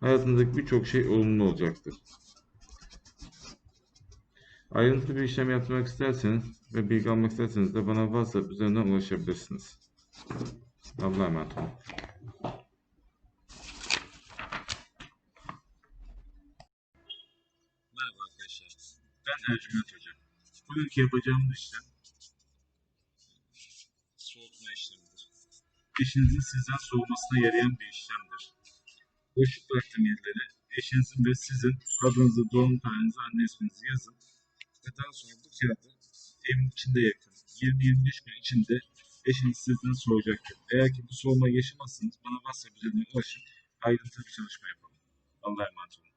hayatınızdaki birçok şey olumlu olacaktır. Ayrıntılı bir işlem yapmak isterseniz ve bilgi almak isterseniz de bana WhatsApp üzerinden ulaşabilirsiniz. Allah'a emanet olun. Merhaba arkadaşlar. Ben Ercüment Hoca. Bugünkü yapacağımız işlem soğutma işlemidir. Eşinizin sizden soğumasına yarayan bir işlemdir. Boşluk bıraktığım yerlere eşinizin ve sizin adınızı, doğum tarihinizi, anne isminizi yazın. Ve daha sonra bu kağıdı evin içinde yakın. 20-25 gün içinde eşiniz sizden soğuyacaktır. Eğer ki bu soğuma yaşamazsanız bana WhatsApp üzerinden ulaşın. Ayrıntılı bir çalışma yapalım. Allah'a emanet olun.